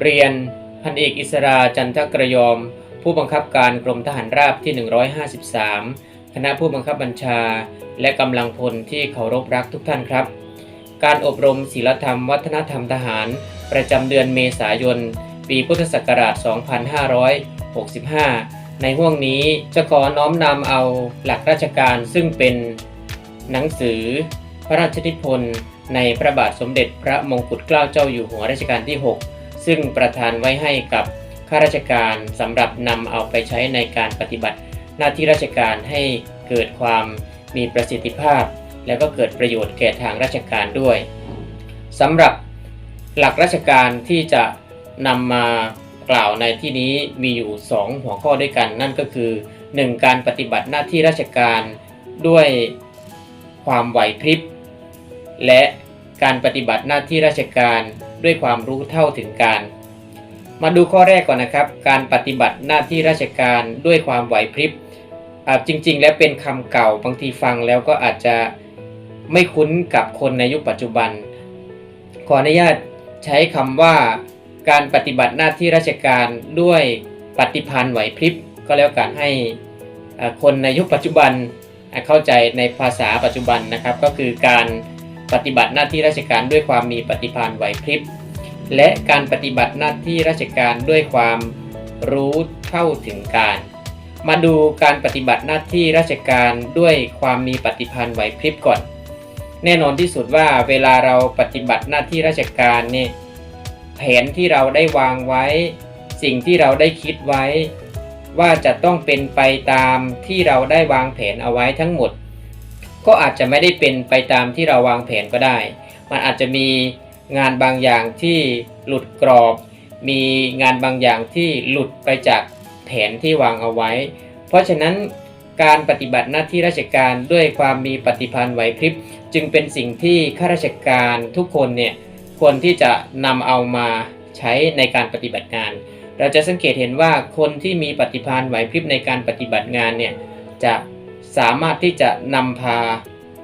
เรียนพันเอกอิสราจันทกระยอม ผู้บังคับการกรมทหารราบที่ 153 คณะผู้บังคับบัญชา และกำลังพลที่เคารพรักทุกท่านครับ การอบรมศีลธรรมวัฒนธรรมทหาร ประจำเดือนเมษายน ปีพุทธศักราช 2565 ในห่วงนี้จะขอน้อมนำเอาหลักราชการซึ่งเป็นหนังสือ พระราชนิพนธ์ในพระบาทสมเด็จพระมงกุฎเกล้าเจ้าอยู่หัวรัชกาลที่ 6 ซึ่งประทานไว้ให้กับข้าราชการสำหรับนำเอาไปใช้ในการปฏิบัติ หน้าที่ราชการให้เกิดความมีประสิทธิภาพ แล้วก็เกิดประโยชน์แก่ทางราชการด้วยสำหรับหลักราชการที่จะนำมากล่าวในที่นี้มีอยู่ 2 หัวข้อด้วยกัน นั่นก็คือ 1. การปฏิบัติหน้าที่ราชการด้วยความไหวพริบ และการปฏิบัติหน้าที่ราชการ ด้วยความรู้เท่าถึงการ มาดูข้อแรกก่อนนะครับ การปฏิบัติหน้าที่ราชการด้วยความไหวพริบอ่าจริง ๆ แล้วเป็นคำเก่าบางทีฟังแล้วก็อาจจะไม่คุ้นกับคนในยุคปัจจุบัน ขออนุญาตใช้คำว่าการปฏิบัติหน้าที่ราชการด้วยปฏิพันธ์ไหวพริบก็แล้วกันให้อ่าคนในยุคปัจจุบันเข้าใจในภาษาปัจจุบันนะครับ ก็คือการ ปฏิบัติหน้าที่ราชการด้วยความมีปฏิพันธ์ไหวพริบ และการปฏิบัติหน้าที่ราชการด้วยความรู้เท่าถึงการ มาดูการปฏิบัติหน้าที่ราชการด้วยความมีปฏิพันธ์ไหวพริบก่อน แน่นอนที่สุดว่าเวลาเราปฏิบัติหน้าที่ราชการเนี่ยแผนที่เราได้วางไว้ สิ่งที่เราได้คิดไว้ ว่าจะต้องเป็นไปตามที่เราได้วางแผนเอาไว้ทั้งหมด ก็อาจจะไม่ได้เป็นไปตามที่เราวางแผนก็ได้ มันอาจจะมีงานบางอย่างที่หลุดกรอบ มีงานบางอย่างที่หลุดไปจากแผนที่วางเอาไว้ เพราะฉะนั้นการปฏิบัติหน้าที่ราชการด้วยความมีปฏิพันธ์ไหวพริบจึงเป็นสิ่งที่ข้าราชการทุกคนเนี่ยควรที่จะนำเอามาใช้ในการปฏิบัติงาน เราจะสังเกตเห็นว่าคนที่มีปฏิภาณไหวพริบในการปฏิบัติงานเนี่ยจะ สามารถที่จะนำพา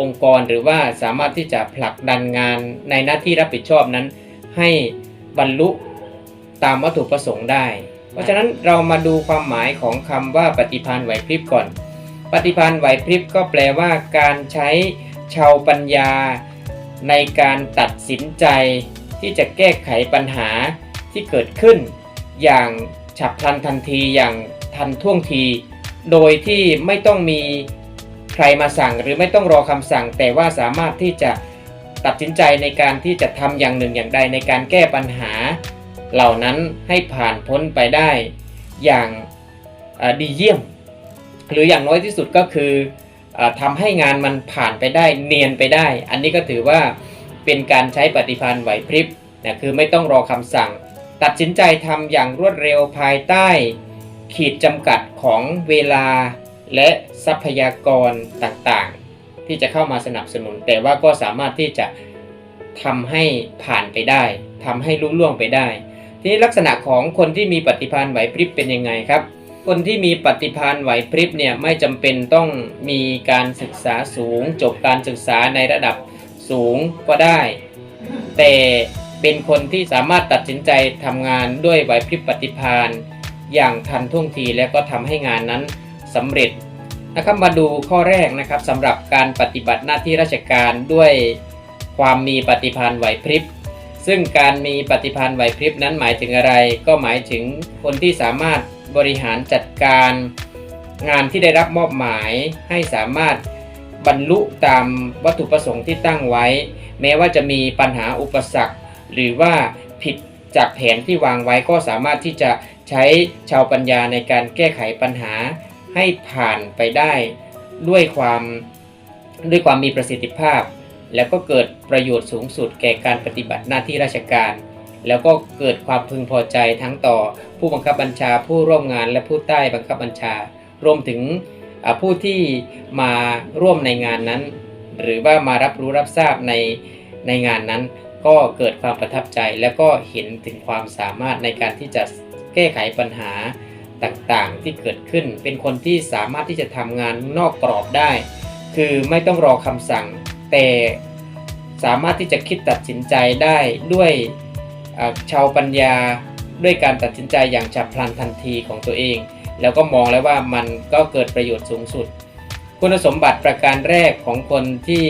องค์กรหรือว่าสามารถที่จะผลักดันงานในหน้าที่รับผิดชอบนั้น ให้บรรลุตามวัตถุประสงค์ได้ เพราะฉะนั้นเรามาดูความหมายของคำว่าปฏิภาณไหวพริบก่อน ปฏิภาณไหวพริบก็แปลว่าการใช้ชาวปัญญา ในการตัดสินใจ ที่จะแก้ไขปัญหาที่เกิดขึ้น อย่างฉับพลันทันทีอย่างทันท่วงที โดยที่ไม่ต้องมีใครมาสั่ง หรือไม่ต้องรอคำสั่ง แต่ว่าสามารถที่จะตัดสินใจในการที่จะทำอย่างหนึ่งอย่างใดในการแก้ปัญหา เหล่านั้นให้ผ่านพ้นไปได้อย่างดีเยี่ยม หรืออย่างน้อยที่สุดก็คืออทำให้งานมันผ่านไปได้เนียนไปได้ อันนี้ก็ถือว่าเป็นการใช้ปฏิพันธ์ไหวพริบนะคือไม่ต้องรอคำสั่ง ตัดสินใจทำอย่างรวดเร็วภายใต้ ขีดจำกัดของเวลาและทรัพยากรต่างๆ ที่จะเข้ามาสนับสนุน แต่ว่าก็สามารถที่จะทำให้ผ่านไปได้ทำให้ลุล่วงไปได้ ทีนี้ลักษณะของคนที่มีปฏิภาณไหวพริบเป็นยังไงครับ คนที่มีปฏิภาณไหวพริบเนี่ยไม่จำเป็นต้องมีการศึกษาสูง จบการศึกษาในระดับสูงก็ได้ แต่เป็นคนที่สามารถตัดสินใจทำงานด้วยไหวพริบปฏิภาณ อย่างทันท่วงทีและก็ทำให้งานนั้นสำเร็จนะครับมาดูข้อแรกนะครับสำหรับการปฏิบัติหน้าที่ราชการด้วยความมีปฏิภาณไหวพริบ ซึ่งการมีปฏิพันธ์ไหวพริบนั้นหมายถึงอะไร ก็หมายถึงคนที่สามารถบริหารจัดการ งานที่ได้รับมอบหมายให้สามารถบรรลุตามวัตถุประสงค์ที่ตั้งไว้ แม้ว่าจะมีปัญหาอุปสรรค หรือว่าผิด จากแผนที่วางไว้ก็สามารถที่จะใช้ชาวปัญญาในการแก้ไขปัญหาให้ผ่านไปได้ด้วยความด้วยความมีประสิทธิภาพ แล้วก็เกิดประโยชน์สูงสุดแก่การปฏิบัติหน้าที่ราชการ แล้วก็เกิดความพึงพอใจทั้งต่อ ผู้บังคับบัญชาผู้ร่วมงานและผู้ใต้บังคับบัญชา รวมถึงผู้ที่มาร่วมในงานนั้น หรือว่ามารับรู้รับทราบในในงานนั้น ก็เกิดความประทับใจแล้วก็เห็นถึงความสามารถในการที่จะแก้ไขปัญหาต่างๆ ที่เกิดขึ้น เป็นคนที่สามารถที่จะทำงานนอกกรอบได้ คือไม่ต้องรอคำสั่ง แต่สามารถที่จะคิดตัดสินใจได้ด้วยชาวปัญญาด้วยการตัดสินใจอย่างฉับพลันทันทีของตัวเอง แล้วก็มองแล้วว่ามันก็เกิดประโยชน์สูงสุด คุณสมบัติประการแรกของคนที่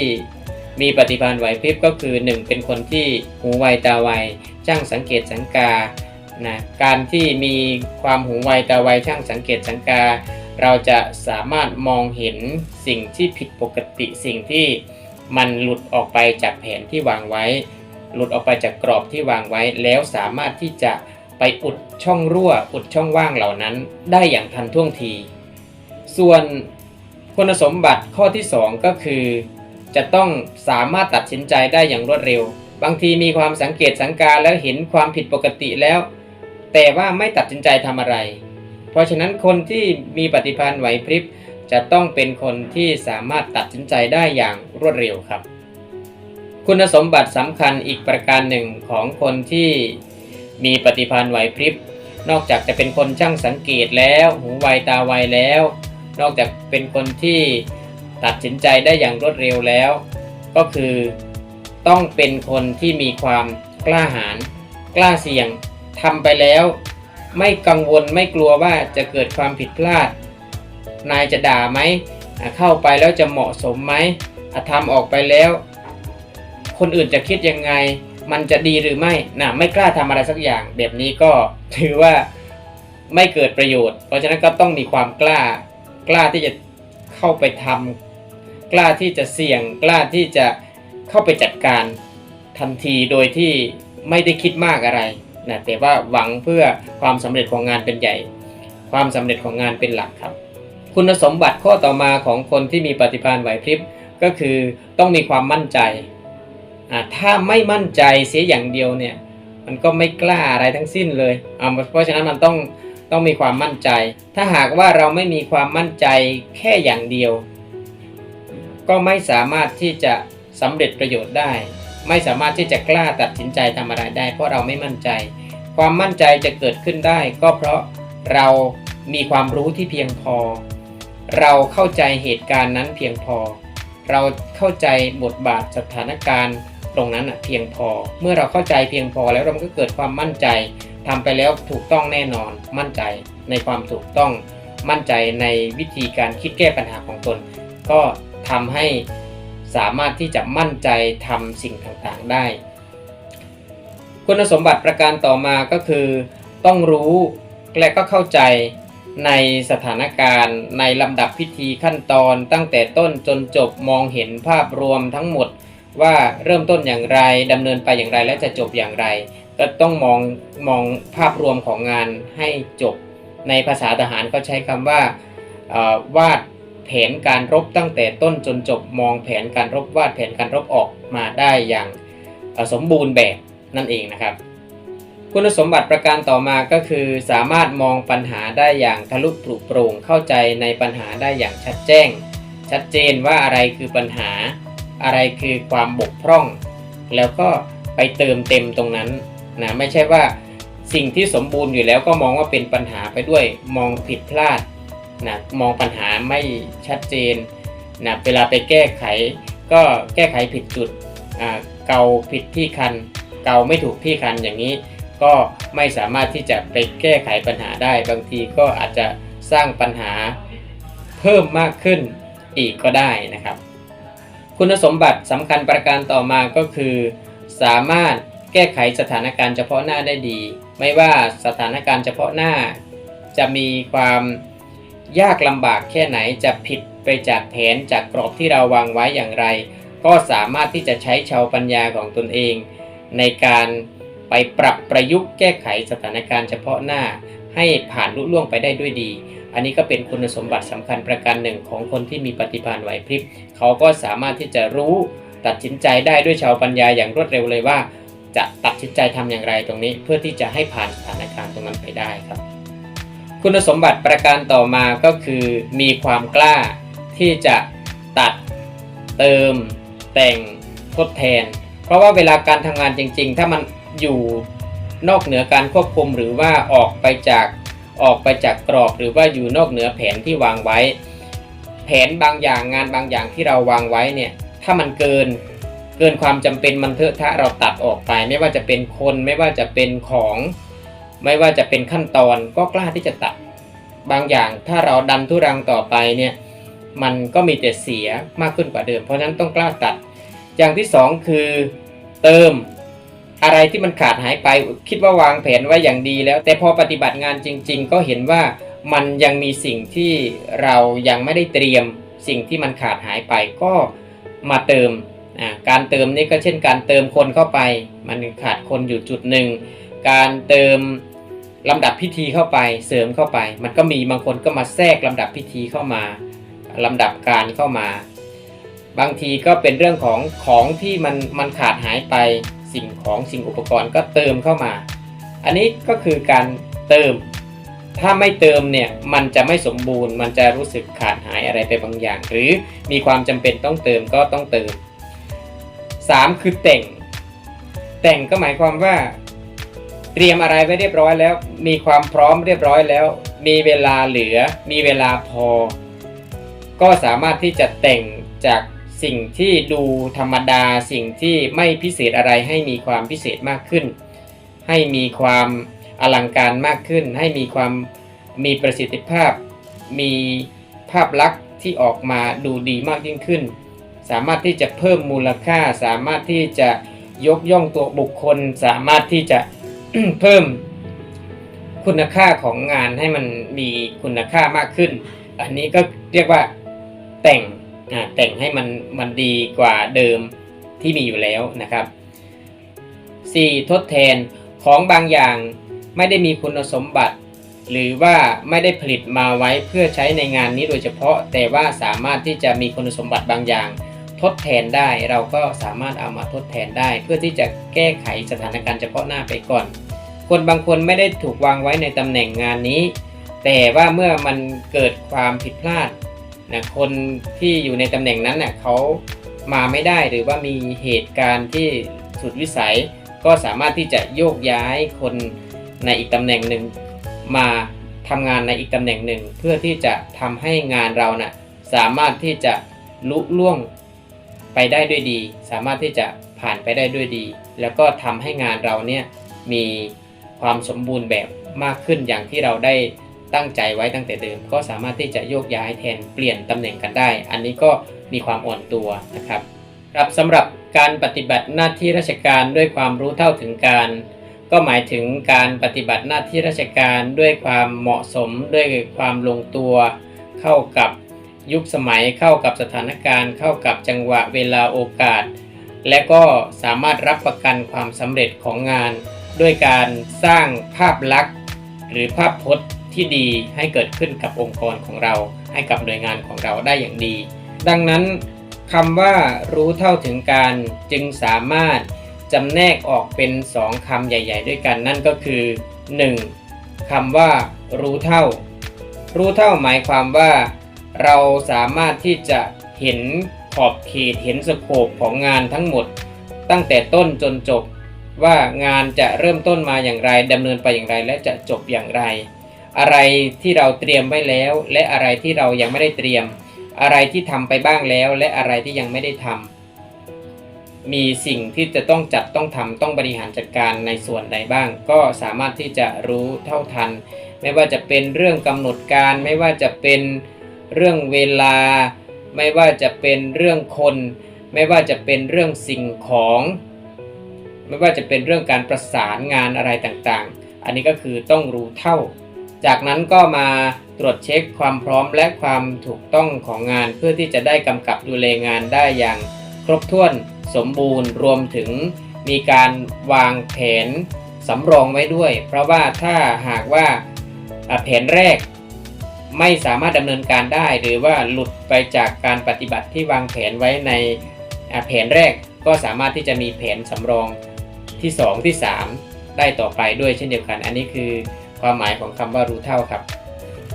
มีปฏิภาณไหวพริบก็คือ 1 เป็นคนที่หูไวตาไวช่างสังเกตสังกานะการที่มีความหูไวตาไวช่างสังเกตสังกา เราจะสามารถมองเห็นสิ่งที่ผิดปกติสิ่งที่มันหลุดออกไปจากแผนที่วางไว้ หลุดออกไปจากกรอบที่วางไว้ แล้วสามารถที่จะไปอุดช่องรั่ว อุดช่องว่างเหล่านั้น ได้อย่างทันท่วงที ส่วนคุณสมบัติข้อที่ 2 ก็คือ จะต้องสามารถตัดสินใจได้อย่างรวดเร็ว บางทีมีความสังเกตสังการแล้วเห็นความผิดปกติแล้ว แต่ว่าไม่ตัดสินใจทำอะไร เพราะฉะนั้นคนที่มีปฏิภาณไหวพริบจะต้องเป็นคนที่สามารถตัดสินใจได้อย่างรวดเร็วครับ คุณสมบัติสำคัญอีกประการหนึ่งของคนที่มีปฏิภาณไหวพริบ นอกจากจะเป็นคนช่างสังเกตแล้ว หูไวตาไวแล้ว นอกจากเป็นคนที่ ตัดสินใจได้อย่างรวดเร็วแล้ว ก็คือต้องเป็นคนที่มีความกล้าหาญกล้าเสี่ยงทำไปแล้ว ไม่กังวลไม่กลัวว่าจะเกิดความผิดพลาด นายจะด่าไหมเข้าไปแล้วจะเหมาะสมไหมทำออกไปแล้ว คนอื่นจะคิดยังไง มันจะดีหรือไม่นะไม่กล้าทำอะไรสักอย่าง แบบนี้ก็ถือว่าไม่เกิดประโยชน์ เพราะฉะนั้นก็ต้องมีความกล้ากล้าที่จะเข้าไปทำ กล้าที่จะเสี่ยง กล้าที่จะเข้าไปจัดการทันทีโดยที่ไม่ได้คิดมากอะไรนะแต่ว่าหวังเพื่อความสำเร็จของงานเป็นใหญ่ ความสำเร็จของงานเป็นหลักครับ คุณสมบัติข้อต่อมาของคนที่มีปฏิภาณไหวพริบก็คือต้องมีความมั่นใจอ่าถ้าไม่มั่นใจเสียอย่างเดียวเนี่ยมันก็ไม่กล้าอะไรทั้งสิ้นเลยอ่าเพราะฉะนั้นมันต้องต้องมีความมั่นใจ ถ้าหากว่าเราไม่มีความมั่นใจแค่อย่างเดียว ก็ไม่สามารถที่จะสำเร็จประโยชน์ได้ ไม่สามารถที่จะกล้าตัดสินใจทำอะไรได้ เพราะเราไม่มั่นใจ ความมั่นใจจะเกิดขึ้นได้ ก็เพราะเรามีความรู้ที่เพียงพอ เราเข้าใจเหตุการณ์นั้นเพียงพอ เราเข้าใจบทบาทสถานการณ์ตรงนั้นน่ะเพียงพอ เมื่อเราเข้าใจเพียงพอแล้วเราก็เกิดความมั่นใจทำไปแล้วถูกต้องแน่นอน มั่นใจในความถูกต้อง มั่นใจในวิธีการคิดแก้ปัญหาของตน ก็ ทำให้สามารถที่จะมั่นใจทำสิ่งต่างๆได้ คุณสมบัติประการต่อมาก็คือ ต้องรู้และก็เข้าใจในสถานการณ์ ในลำดับพิธีขั้นตอน ตั้งแต่ต้นจนจบมองเห็นภาพรวมทั้งหมดว่าเริ่มต้นอย่างไรดำเนินไปอย่างไรและจะจบอย่างไรก็ต้องมองมองภาพรวมของงานให้จบ ในภาษาทหารก็ใช้คำว่าวาด แผนการรบตั้งแต่ต้นจนจบมองแผนการรบวาดแผนการรบออกมาได้อย่างสมบูรณ์แบบนั่นเองนะครับ คุณสมบัติประการต่อมาก็คือ สามารถมองปัญหาได้อย่างทะลุปลุโปร่งเข้าใจในปัญหาได้อย่างชัดแจ้ง ชัดเจนว่าอะไรคือปัญหา อะไรคือความบกพร่อง แล้วก็ไปเติมเต็มตรงนั้นนะไม่ใช่ว่าสิ่งที่สมบูรณ์อยู่แล้วก็มองว่าเป็นปัญหาไปด้วยมองผิดพลาด นะมองปัญหาไม่ชัดเจนนะเวลาไปแก้ไข ก็แก้ไขผิดจุดเกาผิดที่คัน เกาไม่ถูกที่คันอย่างนี้ ก็ไม่สามารถที่จะไปแก้ไขปัญหาได้ บางทีก็อาจจะสร้างปัญหาเพิ่มมากขึ้นอีกก็ได้นะครับ คุณสมบัติสำคัญประการต่อมาก็คือ สามารถแก้ไขสถานการณ์เฉพาะหน้าได้ดี ไม่ว่าสถานการณ์เฉพาะหน้า จะมีความ ยากลำบากแค่ไหนจะผิดไปจากแผนจากกรอบที่เราวางไว้อย่างไร ก็สามารถที่จะใช้ชาวปัญญาของตนเอง ในการไปปรับประยุกต์แก้ไขสถานการณ์เฉพาะหน้า ให้ผ่านลุล่วงไปได้ด้วยดี อันนี้ก็เป็นคุณสมบัติสำคัญประการหนึ่งของคนที่มีปฏิภาณไหวพริบเขาก็สามารถที่จะรู้ตัดสินใจได้ด้วยชาวปัญญาอย่างรวดเร็วเลยว่า จะตัดสินใจทำอย่างไรตรงนี้ เพื่อที่จะให้ผ่านสถานการณ์ตรงนั้นไปได้ครับ คุณสมบัติประการต่อมาก็คือมีความกล้าที่จะตัดเติม แต่งทดแทน เพราะว่าเวลาการทำงานจริง ๆ ถ้ามันอยู่นอกเหนือการควบคุมหรือว่าออกไปจากออกไปจากกรอบ หรือว่าอยู่นอกเหนือแผนที่วางไว้ แผนบางอย่างงานบางอย่างที่เราวางไว้เนี่ยถ้ามันเกินเกินความจำเป็นมันเถอะถ้าเราตัดออกไป ไม่ว่าจะเป็นคนไม่ว่าจะเป็นของ ไม่ว่าจะเป็นขั้นตอนก็กล้าที่จะตัด บางอย่างถ้าเราดันทุรังต่อไปเนี่ยมันก็มีแต่เสียมากขึ้นกว่าเดิม เพราะฉะนั้นต้องกล้าตัด อย่างที่สองคือเติมอะไรที่มันขาดหายไปคิดว่าวางแผนไว้อย่างดีแล้ว แต่พอปฏิบัติงานจริง ๆ ก็เห็นว่ามันยังมีสิ่งที่เรายังไม่ได้เตรียมสิ่งที่มันขาดหายไปก็มาเติมการเติมนี่ก็เช่นการเติมคนเข้าไป มันขาดคนอยู่จุดหนึ่ง การเติม ลำดับพิธีเข้าไปเสริมเข้าไป มันก็มีบางคนก็มาแทรกลำดับพิธีเข้ามาลำดับการเข้ามา บางทีก็เป็นเรื่องของของที่มันมันขาดหายไปสิ่งของสิ่งอุปกรณ์ก็เติมเข้ามา อันนี้ก็คือการเติม ถ้าไม่เติมเนี่ยมันจะไม่สมบูรณ์ มันจะรู้สึกขาดหายอะไรไปบางอย่าง หรือมีความจำเป็นต้องเติมก็ต้องเติม 3 คือแต่ง แต่งก็หมายความว่า เตรียมอะไรไว้เรียบร้อยแล้ว มีความพร้อมเรียบร้อยแล้ว มีเวลาเหลือ มีเวลาพอ ก็สามารถที่จะแต่งจากสิ่งที่ดูธรรมดาสิ่งที่ไม่พิเศษอะไรให้มีความพิเศษมากขึ้น ให้มีความอลังการมากขึ้น ให้มีความมีประสิทธิภาพ มีภาพลักษณ์ที่ออกมาดูดีมากยิ่งขึ้น สามารถที่จะเพิ่มมูลค่า สามารถที่จะยกย่องตัวบุคคล สามารถที่จะ เพิ่มคุณค่าของงานให้มันมีคุณค่ามากขึ้น อันนี้ก็เรียกว่าแต่งอ่าแต่งให้มันมันดีกว่าเดิมที่มีอยู่แล้วนะครับ 4. ทดแทนของบางอย่างไม่ได้มีคุณสมบัติ หรือว่าไม่ได้ผลิตมาไว้เพื่อใช้ในงานนี้โดยเฉพาะ แต่ว่าสามารถที่จะมีคุณสมบัติบางอย่าง ทดแทนได้ เราก็สามารถเอามาทดแทนได้ เพื่อที่จะแก้ไขสถานการณ์เฉพาะหน้าไปก่อน คนบางคนไม่ได้ถูกวางไว้ในตำแหน่งงานนี้ แต่ว่าเมื่อมันเกิดความผิดพลาดนะคนที่อยู่ในตำแหน่งนั้นเน่ยเขามาไม่ได้หรือว่ามีเหตุการณ์ที่สุดวิสัย ก็สามารถที่จะโยกย้ายคนในอีกตำแหน่งหนึ่งมาทำงานในอีกตำแหน่งหนึ่ง เพื่อที่จะทำให้งานเรานะ่ะสามารถที่จะลุล่วง ไปได้ด้วยดี สามารถที่จะผ่านไปได้ด้วยดี แล้วก็ทำให้งานเราเนี่ยมีความสมบูรณ์แบบมากขึ้นอย่างที่เราได้ตั้งใจไว้ตั้งแต่เดิม ก็สามารถที่จะโยกย้ายแทนเปลี่ยนตำแหน่งกันได้ อันนี้ก็มีความอ่อนตัวนะครับครับสำหรับการปฏิบัติหน้าที่ราชการด้วยความรู้เท่าถึงการ ก็หมายถึงการปฏิบัติหน้าที่ราชการด้วยความเหมาะสมด้วยความลงตัว เข้ากับ ยุคสมัยเข้ากับสถานการณ์ เข้ากับจังหวะเวลาโอกาส และก็สามารถรับประกันความสำเร็จของงาน ด้วยการสร้างภาพลักษณ์ หรือภาพพจน์ที่ดีให้เกิดขึ้นกับองค์กรของเราให้กับหน่วยงานของเราได้อย่างดี ดังนั้นคำว่ารู้เท่าถึงการจึงสามารถจำแนกออกเป็นสองคำใหญ่ ๆ ด้วยกันนั่นก็คือ 1. คำว่า รู้เท่า รู้เท่าหมายความว่า เราสามารถที่จะเห็นขอบเขตเห็นสโคปของงานทั้งหมด ตั้งแต่ต้นจนจบว่างานจะเริ่มต้นมาอย่างไรดำเนินไปอย่างไร และจะจบอย่างไร อะไรที่เราเตรียมไว้แล้ว และอะไรที่เรายังไม่ได้เตรียม อะไรที่ทำไปบ้างแล้ว และอะไรที่ยังไม่ได้ทำมีสิ่งที่จะต้องจัดต้องทำต้องบริหารจัดการในส่วนใดบ้าง ก็สามารถที่จะรู้เท่าทัน ไม่ว่าจะเป็นเรื่องกำหนดการไม่ว่าจะเป็น เรื่องเวลา ไม่ว่าจะเป็นเรื่องคน ไม่ว่าจะเป็นเรื่องสิ่งของ ไม่ว่าจะเป็นเรื่องการประสานงานอะไรต่างๆ อันนี้ก็คือต้องรู้เท่า จากนั้นก็มาตรวจเช็คความพร้อมและความถูกต้องของงานเพื่อที่จะได้กำกับดูแลงานได้อย่างครบถ้วนสมบูรณ์รวมถึงมีการวางแผนสำรองไว้ด้วย เพราะว่าถ้าหากว่าแผนแรก ไม่สามารถดำเนินการได้ หรือว่าหลุดไปจากการปฏิบัติที่วางแผนไว้ในแผนแรกก็สามารถที่จะมีแผนสำรองที่ 2 ที่ 3 ได้ต่อไปด้วยเช่นเดียวกัน อันนี้คือความหมายของคำว่ารู้เท่าครับ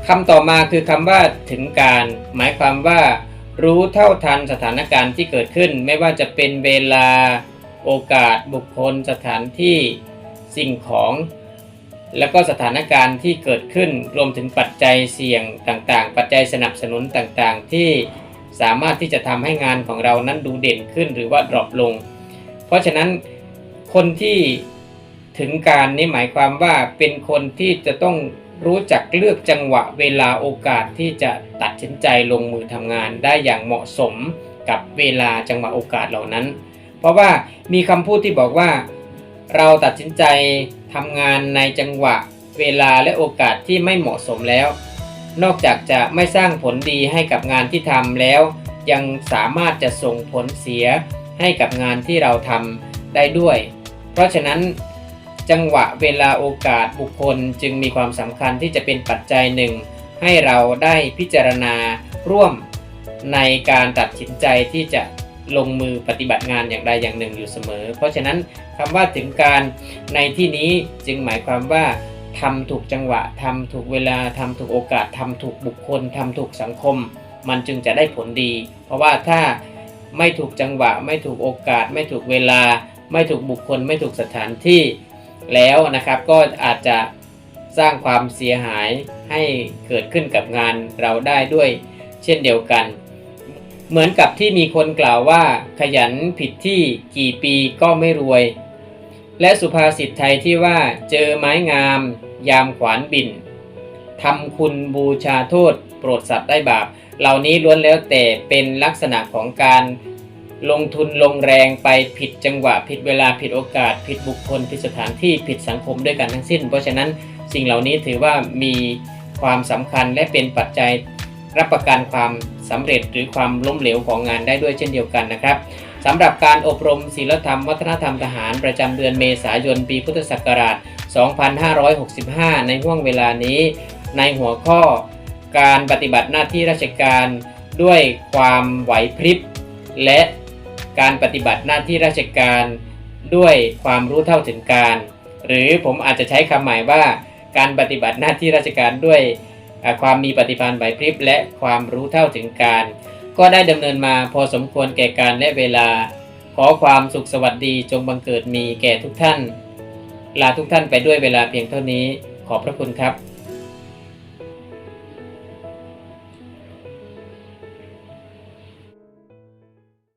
คำต่อมาคือคำว่าถึงการ หมายความว่า รู้เท่าทันสถานการณ์ที่เกิดขึ้น ไม่ว่าจะเป็นเวลา โอกาสบุคคล สถานที่ สิ่งของ แล้วก็สถานการณ์ที่เกิดขึ้นรวมถึงปัจจัยเสี่ยงต่างๆ ปัจจัยสนับสนุนต่างๆ ที่สามารถที่จะทำให้งานของเรานั้นดูเด่นขึ้นหรือว่าดรอปลง เพราะฉะนั้นคนที่ถึงการนี่หมายความว่าเป็นคนที่จะต้องรู้จักเลือกจังหวะเวลาโอกาสที่จะตัดสินใจลงมือทำงานได้อย่างเหมาะสมกับเวลาจังหวะโอกาสเหล่านั้น เพราะว่ามีคำพูดที่บอกว่า เราตัดสินใจทำงานในจังหวะเวลาและโอกาสที่ไม่เหมาะสมแล้ว นอกจากจะไม่สร้างผลดีให้กับงานที่ทำแล้ว ยังสามารถจะส่งผลเสียให้กับงานที่เราทำได้ด้วย เพราะฉะนั้น จังหวะเวลาโอกาสบุคคลจึงมีความสำคัญที่จะเป็นปัจจัยหนึ่ง ให้เราได้พิจารณาร่วมในการตัดสินใจที่จะ ลงมือปฏิบัติงานอย่างใดอย่างหนึ่งอยู่เสมอ เพราะฉะนั้นคำว่าถึงการในที่นี้จึงหมายความว่าทำถูกจังหวะทำถูกเวลาทำถูกโอกาสทำถูกบุคคลทำถูกสังคม มันจึงจะได้ผลดี เพราะว่าถ้าไม่ถูกจังหวะ ไม่ถูกโอกาส ไม่ถูกเวลา ไม่ถูกบุคคล ไม่ถูกสถานที่แล้วนะครับก็อาจจะสร้างความเสียหายให้เกิดขึ้นกับงานเราได้ด้วยเช่นเดียวกัน เหมือนกับที่มีคนกล่าวว่า ขยันผิดที่กี่ปีก็ไม่รวย และสุภาษิตไทยที่ว่าเจอไม้งาม ยามขวานบินทำคุณบูชาโทษ โปรดสัตว์ได้บาป เหล่านี้ล้วนแล้วแต่เป็นลักษณะของการลงทุนลงแรงไปผิดจังหวะ ผิดเวลาผิดโอกาส ผิดบุคคล ผิดสถานที่ผิดสังคมด้วยกันทั้งสิ้น เพราะฉะนั้นสิ่งเหล่านี้ถือว่ามีความสำคัญและเป็นปัจจัย รับประกันความสำเร็จหรือความล้มเหลวของงานได้ด้วยเช่นเดียวกันนะครับสำหรับการอบรมศีลธรรมวัฒนธรรมทหารประจำเดือนเมษายนปีพุทธศักราช 2565 ในห่วงเวลานี้ ในหัวข้อการปฏิบัติหน้าที่ราชการด้วยความไหวพริบ และการปฏิบัติหน้าที่ราชการด้วยความรู้เท่าถึงการ หรือผมอาจจะใช้คำหมายว่า การปฏิบัติหน้าที่ราชการด้วย ความมีปฏิภาณไหวพริบและความรู้เท่าถึงการ ก็ได้ดำเนินมาพอสมควรแก่การและเวลา ขอความสุขสวัสดีจงบังเกิดมีแก่ทุกท่าน ลาทุกท่านไปด้วยเวลาเพียงเท่านี้ ขอบพระคุณครับ